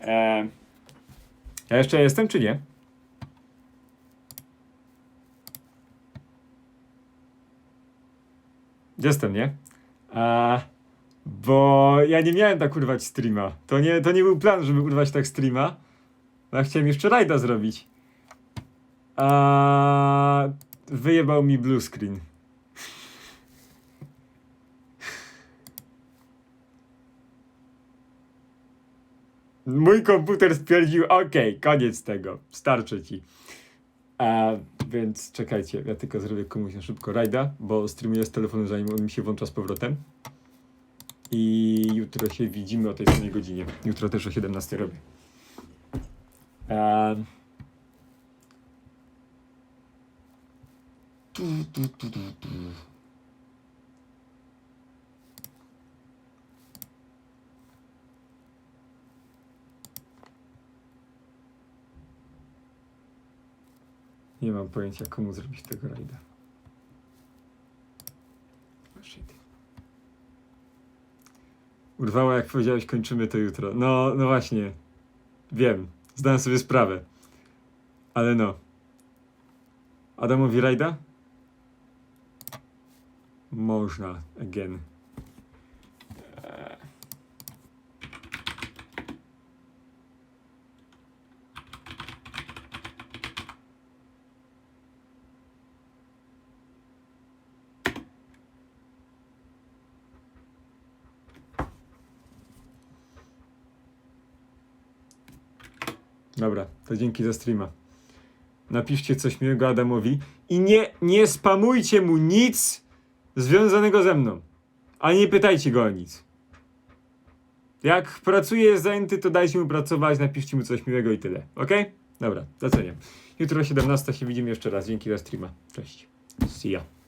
E, ja jeszcze jestem, czy nie? Jestem, nie? A, bo ja nie miałem tak urwać streama. To nie, to nie był plan, żeby urwać tak streama. Ja chciałem jeszcze rajda zrobić. A wyjebał mi blue screen. Mój komputer stwierdził, okej, koniec tego, starczy ci. A, więc czekajcie, ja tylko zrobię komuś na szybko rajda, bo streamuję z telefonu, zanim on mi się włącza z powrotem. I jutro się widzimy o tej samej godzinie. Jutro też o 17 robię. Um, tu, tu, tu, tu, tu. Nie mam pojęcia, komu zrobić tego rajda. Oh, shit. Urwała, jak powiedziałeś, kończymy to jutro. No, no właśnie. Wiem. Zdałem sobie sprawę. Ale no. Adamowi rajda? Można. Again. Dobra, to dzięki za streama. Napiszcie coś miłego Adamowi i nie, nie spamujcie mu nic związanego ze mną. A nie pytajcie go o nic. Jak pracuje, jest zajęty, to dajcie mu pracować, napiszcie mu coś miłego i tyle. Ok? Dobra, doceniam. Jutro o 17 się widzimy jeszcze raz. Dzięki za streama. Cześć. See ya.